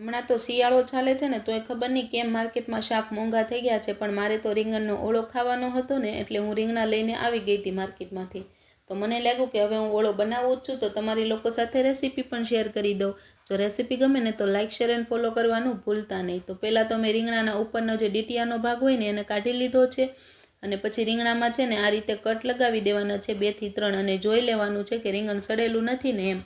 હમણાં તો શિયાળો ચાલે છે ને તો એ ખબર નહીં કેમ માર્કેટમાં શાક મોંઘા થઈ ગયા છે, પણ મારે તો રીંગણનો ઓળો ખાવાનો હતો ને, એટલે હું રીંગણા લઈને આવી ગઈ હતી માર્કેટમાંથી. તો મને લાગ્યું કે હવે હું ઓળો બનાવું જ છું, તો તમારી લોકો સાથે રેસીપી પણ શેર કરી દઉં. જો રેસીપી ગમે ને, તો લાઇક શેર એન્ડ ફોલો કરવાનું ભૂલતા નહીં. તો પહેલાં તો મેં રીંગણાના ઉપરનો જે ડીટીયાનો ભાગ હોય ને, એને કાઢી લીધો છે. અને પછી રીંગણામાં છે ને, આ રીતે કટ લગાવી દેવાના છે, બેથી ત્રણ. અને જોઈ લેવાનું છે કે રીંગણ સડેલું નથી ને એમ.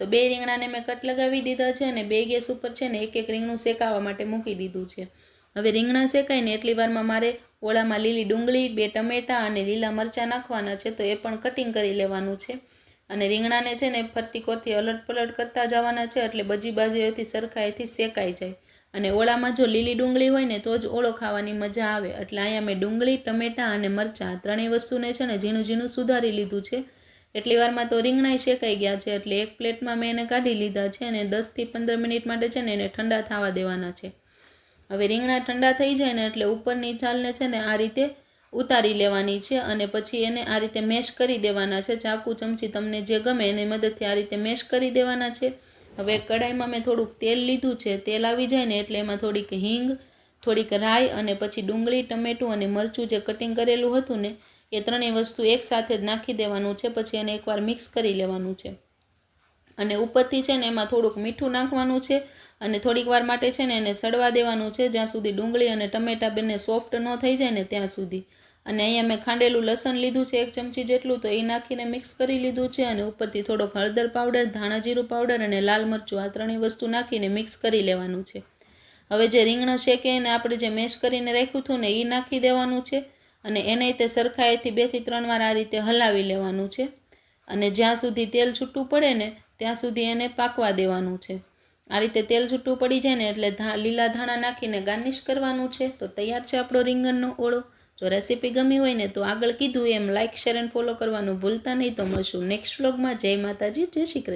તો બે રીંગણાને મેં કટ લગાવી દીધા છે અને બે ગેસ ઉપર છે ને એક એક રીંગણું શેકાવા માટે મૂકી દીધું છે. હવે રીંગણા શેકાય ને એટલી વારમાં મારે ઓળામાં લીલી ડુંગળી, બે ટમેટાં અને લીલા મરચાં નાખવાના છે, તો એ પણ કટિંગ કરી લેવાનું છે. અને રીંગણાને છે ને ફરતી કોરથી અલટ પલટ કરતા જવાના છે, એટલે બજી બાજુએથી સરખાઈથી શેકાઈ જાય. અને ઓળામાં જો લીલી ડુંગળી હોય ને, તો જ ઓળો ખાવાની મજા આવે. એટલે અહીંયા મેં ડુંગળી, ટમેટાં અને મરચાં ત્રણેય વસ્તુને છે ને ઝીણું ઝીણું સુધારી લીધું છે. એટલી વારમાં તો રીંગણાય શેકાઈ ગયા છે, એટલે એક પ્લેટમાં મેં એને કાઢી લીધા છે અને દસથી પંદર મિનિટ માટે છે ને એને ઠંડા થવા દેવાના છે. હવે રીંગણા ઠંડા થઈ જાય ને એટલે ઉપરની છાલને છે ને આ રીતે ઉતારી લેવાની છે અને પછી એને આ રીતે મેશ કરી દેવાના છે. ચાકુ ચમચી તમને જે ગમે એની મદદથી આ રીતે મેશ કરી દેવાના છે. હવે કડાઈમાં મેં થોડુંક તેલ લીધું છે, તેલ આવી જાય ને એટલે એમાં થોડીક હિંગ, થોડીક રાઈ અને પછી ડુંગળી, ટમેટું અને મરચું જે કટિંગ કરેલું હતું ને એ ત્રણેય વસ્તુ એકસાથે જ નાખી દેવાનું છે, પછી એને એકવાર મિક્સ કરી લેવાનું છે. અને ઉપરથી છે ને એમાં થોડુંક મીઠું નાખવાનું છે અને થોડીક વાર માટે છે ને એને સડવા દેવાનું છે, જ્યાં સુધી ડુંગળી અને ટમેટાં બંને સોફ્ટ ન થઈ જાય ને ત્યાં સુધી. અને અહીંયા મેં ખાંડેલું લસણ લીધું છે, એક ચમચી જેટલું, તો એ નાખીને મિક્સ કરી લીધું છે અને ઉપરથી થોડોક હળદર પાવડર ધાણા જીરું પાવડર અને લાલ મરચું આ ત્રણેય વસ્તુ નાખીને મિક્સ કરી લેવાનું છે. હવે જે રીંગણ શેકે એને આપણે જે મેશ કરીને રાખ્યું હતું ને એ નાખી દેવાનું છે. અને એને તે સરખાઈથી બેથી ત્રણ વાર આ રીતે હલાવી લેવાનું છે. અને જ્યાં સુધી તેલ છૂટું પડે ને, ત્યાં સુધી એને પાકવા દેવાનું છે. આ રીતે તેલ છૂટું પડી જાય ને, એટલે લીલા ધાણા નાખીને ગાર્નિશ કરવાનું છે. તો તૈયાર છે આપણો રીંગણનો ઓળો. જો રેસીપી ગમી હોય ને, તો આગળ કીધું એમ લાઇક શેર, એન્ડ ફોલો કરવાનું ભૂલતા નહીં. તો મળશું નેક્સ્ટ વ્લોગમાં. જય માતાજી, જય શ્રી કૃષ્ણ.